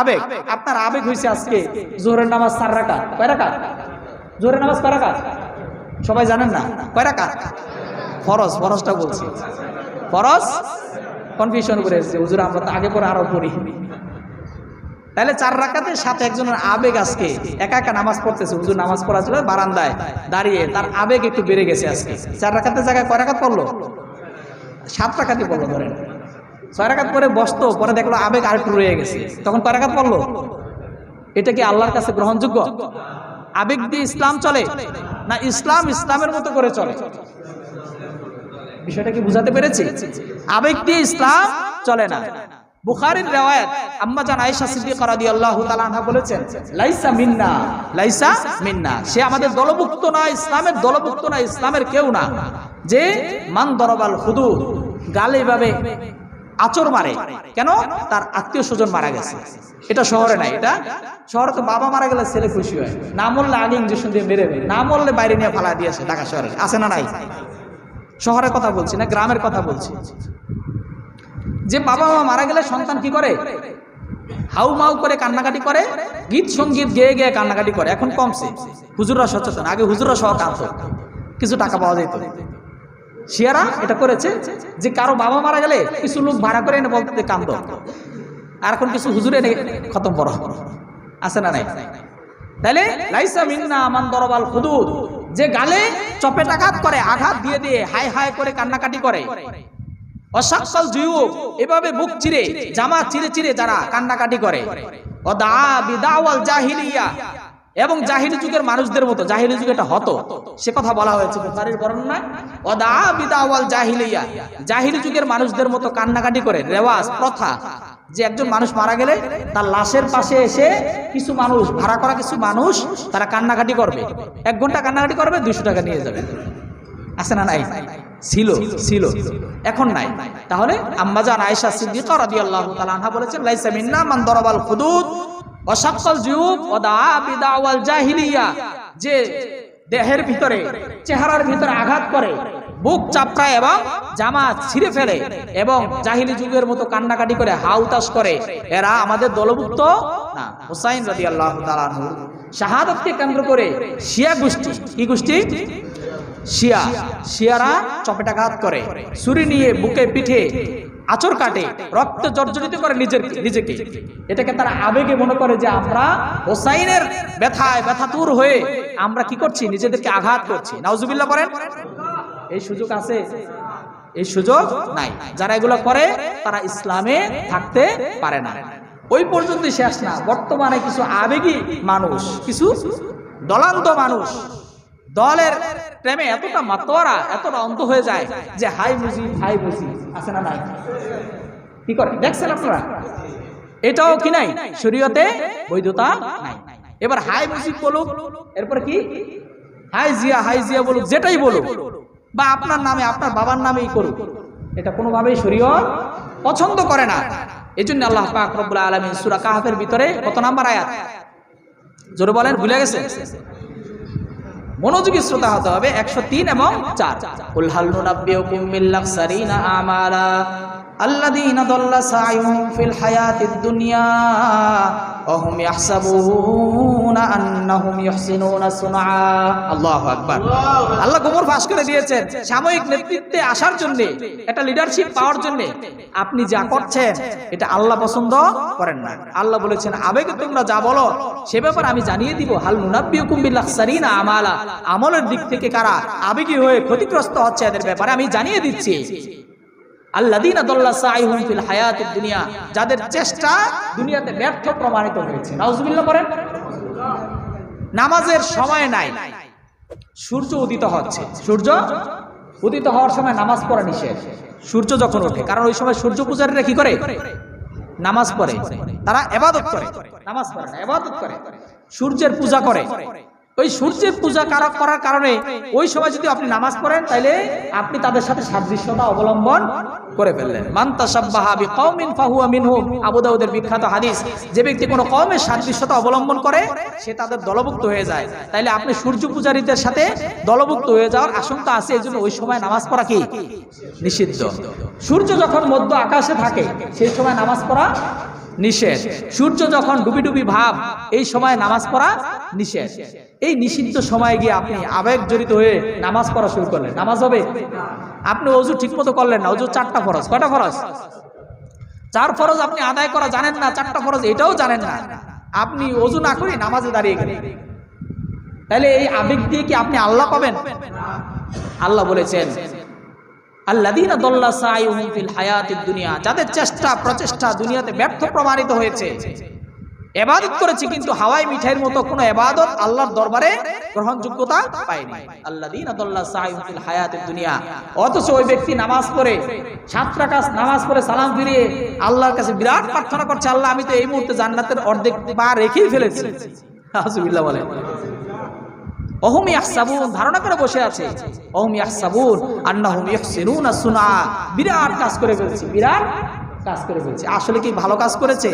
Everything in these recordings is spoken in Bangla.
আবেগ। আপনার আবেগ হয়েছে আজকে জোহরের নামাজ চার রাকাত। কয় রাকাত? জোহরের নামাজ কয় রাকাত? সবাই জানেন না? কয় রাকাত? ফরজ, ফরজটা বলছি। ফরজ? কনফিউশন করে এসেছে। হুজুর, আমরা তো আগে পরে আরও পড়ি। তাহলে চার রাকাতের সাথে একজনের আবেগ আজকে, একা একা নামাজ পড়তেছে। হুজুর, নামাজ পড়া ছিল বারান্দায় দাঁড়িয়ে, তার আবেগ একটু বেড়ে গেছে আজকে। চার রাকাতের জায়গায় কয় রাকাত পড়ল? সাত রাকাতই পড়ল, ধরেন। ছয় পরে বসতো, পরে দেখল আবেগ আর একটু রয়ে গেছে। তখন কয় পড়ল? এটা কি আল্লাহর কাছে গ্রহণযোগ্য? আবেগ দিয়ে ইসলাম চলে না ইসলাম ইসলামের মতো করে চলে? বিষয়টা কি বুঝাতে পেরেছি? আবেগ দিয়ে ইসলাম চলে না। বুখারীর রেওয়ায়াত আম্মা জান আয়েশা সিদ্দিকা রাদিয়াল্লাহু তাআলা আনহা বলেছেন, লাইসা মিন্না। লাইসা মিন্না। সে আমাদের দলভুক্ত না, ইসলামের দলভুক্ত না, ইসলামের কেউ না। যে মান দরবাল হুদুদ, গালে ভাবে আচর মারে। কেন? তার আত্মীয় স্বজন মারা গেছে। এটা শহরে নাই, এটা শহরে তো বাবা মারা গেলে ছেলে খুশি হয়। না মরলে আগে ইঞ্জেকশন দিয়ে মেরে দেয় না মরলে বাইরে নিয়ে ফালা দিয়েছে ঢাকা শহরে। আছে না নাই? শহরের কথা বলছি না, গ্রামের কথা বলছি। যে বাবা মা মারা গেলে সন্তান কি করে? হাউ মাউ করে কান্নাকাটি করে, গীত সংগীত গেয়ে গেয়ে কান্নাকাটি করে। এখন কমছে। হুজুররা সচেতন। আগে হুজুররা সহ কাঁদত। কিছু টাকা পাওয়া যেত। শিয়ারা এটা করেছে যে কারও বাবা মারা গেলে কিছু লোক ভাড়া করে এনে বলতে কান্দ। আর এখন কিছু হুজুরে খতম বড় আছে না নাই? তাইলে লাইসা মিন্না আমান দরবাল হুদুদ, যে গালে চপেটাঘাত করে, আঘাত দিয়ে দিয়ে হাই হাই করে কান্নাকাটি করে। অসাক্ষাল জুয়ুব, এভাবে বুক চিরে, জামা চিরে চিরে যারা কান্নাকাটি করে। অদা বিদাওয়াল জাহিলিয়া এবং জাহিলি যুগের মানুষদের মতো জাহিলি যুগে এটা হতো, সে কথা বলা হয়েছে বুখারীর বর্ণনায় অদা বিদাওয়াল জাহিলিয়া। জাহিলি যুগের মানুষদের মতো কান্নাকাটি করে, রেওয়াজ, প্রথা, যে একজন মানুষ মারা গেলে তার লাশের পাশে এসে কিছু মানুষ, ভাড়া করা কিছু মানুষ, তারা কান্নাকাটি করবে। এক ঘণ্টা কান্নাকাটি করবে, দুইশো টাকা নিয়ে যাবে। আছে না নাই? ছিল ছিল। এখন নাই। তাহলে আম্মাজান আয়েশা সিদ্দিকা রাদিয়াল্লাহু তাআলা আনহা বলেছেন, লাইসা মিন্না মান দরাবাল হুদুদ জুয়ুব ওয়া দাআ জাহিলিয়া, যে দেহের ভিতরে, চেহারার ভিতরে আঘাত করে, বুক চাপড়ায় এবং জামা ছিঁড়ে ফেলে এবং জাহিলি যুগের মতো কান্নাকাটি করে হাউতাস করে, এরা আমাদের দলভুক্ত না। হুসাইন তাআলা আনহু শাহাদাতকে কেন্দ্র করে শিয়া গোষ্ঠী, কি গোষ্ঠী? শিয়া। শিয়ারা চপেটাঘাত করে, ছুরি নিয়ে বুকে পিঠে আচর কাটে রক্ত জর্জরিত করে নিজের নিজেকে। এটাকে তারা আবেগে মনে করে যে আমরা হোসাইনের ব্যথায় ব্যথা ব্যথাতুর হয়ে আমরা কি করছি? নিজেদেরকে আঘাত করছি। নাউজুবিল্লাহ করেন। এই সুযোগ আছে? এই সুযোগ নাই। যারা এগুলো করে তারা ইসলামে থাকতে পারে না। ওই পর্যন্ত শেষ না। বর্তমানে কিছু আবেগী মানুষ কিছু দলান্ত মানুষ দলের প্রেমে এতটা মাতোয়ারা, এতটা অন্ত হয়ে যায় যে হাই বুঝি হাই বুঝি আছে না কি করে? দেখছেন আপনারা? এটাও কি নাই? শরীয়তে বৈধতা নাই। এবার হাই মুজিব বলুক, এরপর কি? হাই জিয়া হাই জিয়া বলুক, যেটাই বলুক, বা আপনার নামে, আপনার বাবার নামেই করুক, এটা কোনোভাবেই শরীয়ত পছন্দ করে না। এই জন্য আল্লাহ পাক রব্বুল আলমিন সুরা কাহাফের ভিতরে কত নাম্বার আয়াত? জোরে বলেন, ভুলে গেছে মনোযোগী শ্রোতা হতে হবে একশো তিন এবং চার। উল্হাল নুনাব্বিউকুম বিল্লাহ সারিনা আমালা। দাল্লা সা'য়ুহুম ফিল হায়াতিদ দুনিয়া ওয়া হুম ইয়াহসাবুনা আন্নাহুম ইহসিনুনা সুনআ। আল্লাহু আকবার। আল্লাহ গোবর ফাঁস করে দিয়েছেন সাময়িক নেতৃত্বে আসার জন্য একটা লিডারশিপ পাওয়ার জন্য। আপনি যা করছেন, এটা আল্লাহ পছন্দ করেন না। আল্লাহ বলেছেন, আবেগে তোমরা যা বলো, সে ব্যাপারে আমি জানিয়ে দিব। হাল মুনাব্বিউকুম বিল্লাহ সারিনা আমালা। আমলের দিক থেকে কারা আবেগী হয়ে ক্ষতিগ্রস্ত হচ্ছে, এদের ব্যাপারে আমি জানিয়ে দিচ্ছি। যাদের চেষ্টা দুনিয়াতে ব্যর্থ প্রমাণিত হয়েছে। নামাজের সময় নাই। সূর্য উদিত হচ্ছে। সূর্য উদিত হওয়ার সময় নামাজ পড়া নিষেধ। সূর্য যখন ওঠে, কারণ ওই সময় সূর্য পূজারীরা কি করে? নামাজ পড়ে। তারা এবাদত করে। নামাজ পড়ে না, এবাদত করে। সূর্যের পূজা করে। ওই সূর্যের পূজা কারা- করার কারণে ওই সময় যদি আপনি নামাজ পড়েন, তাইলে আপনি তাদের সাথে সাদৃশ্যতা অবলম্বন করে ফেললেন। মান্তা সাব্বাহা বিকৌমিন ফাহুয়া বিখ্যাত হাদিস, যে ব্যক্তি কোনো কওমের সাদৃশ্যতা অবলম্বন করে, সে তাদের দলভুক্ত হয়ে যায়। তাইলে আপনি সূর্য পূজারীদের সাথে দলভুক্ত হয়ে যাওয়ার আশঙ্কা আছে এই জন্য ওই সময় নামাজ পড়া কি? নিষিদ্ধ। সূর্য যখন মধ্য আকাশে থাকে, সেই সময় নামাজ পড়া নিষেধ। সূর্য যখন ডুবি ডুবি ভাব, এই সময় নামাজ পড়া নিষেধ। এই নিষিদ্ধ সময়ে গিয়ে আপনি আবেগ জড়িত হয়ে নামাজ পড়া শুরু করলেন। নামাজ হবে? আপনি অজু ঠিক মতো করলেন না। অজু চারটা ফরজ। কয়টা ফরজ? চার ফরজ আপনি আদায় করা জানেন না, চারটা ফরজ এটাও জানেন না। আপনি অজু না করে নামাজে দাঁড়িয়ে গেলেন। তাহলে এই আবেগ দিয়ে কি আপনি আল্লাহ পাবেন? আল্লাহ বলেছেন আল্লাযীনা দাল্লা সাইয়ুহুম ফিল হায়াতিদ দুনিয়া, যাদের চেষ্টা, প্রচেষ্টা দুনিয়াতে ব্যর্থ প্রমাণিত হয়েছে। এবাদত করেছে, কিন্তু হাওয়াই মিঠাইয়ের মতো কোনো এবাদত আল্লাহর দরবারে গ্রহণযোগ্যতা পায়নি। আল্লাযীনা দাল্লা সাইয়ুহুম ফিল হায়াতিদ দুনিয়া, অথচ ওই ব্যক্তি নামাজ পড়ে, সাত রাকাত নামাজ পড়ে সালাম ফিরিয়ে আল্লাহর কাছে বিরাট প্রার্থনা করছে, আল্লাহ, আমি তো এই মুহূর্তে জান্নাতের অর্ধেক পা রেখেই ফেলেছি। বলে। অহম ইয়াহসাবুন, ধারণা করে বসে আছে। অহম ইয়াহসাবুন, আন্নাহুম ইয়াহসিনুনা সুনা বিরাট কাজ করে ফেলছে, বিরাট কাজ করে ফেলছে। আসলে কি ভালো কাজ করেছে?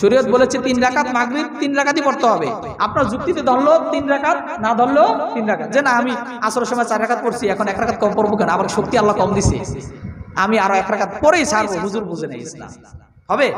শরীয়ত বলেছে তিন রাকাত মাগরিব, তিন রাকাতই পড়তে হবে। আপনার যুক্তিতে ধরলো, তিন রাকাত, না ধরলো, তিন রাকাত। যে না, আমি আসরের সময় চার রাকাত পড়ছি, এখন এক রাকাত কম পড়ব কেন? আবার শক্তি আল্লাহ কম দিছে। আমি আরও এক রাকাত পরেই ছাড়বো, হুজুর বুঝে নেই হবে?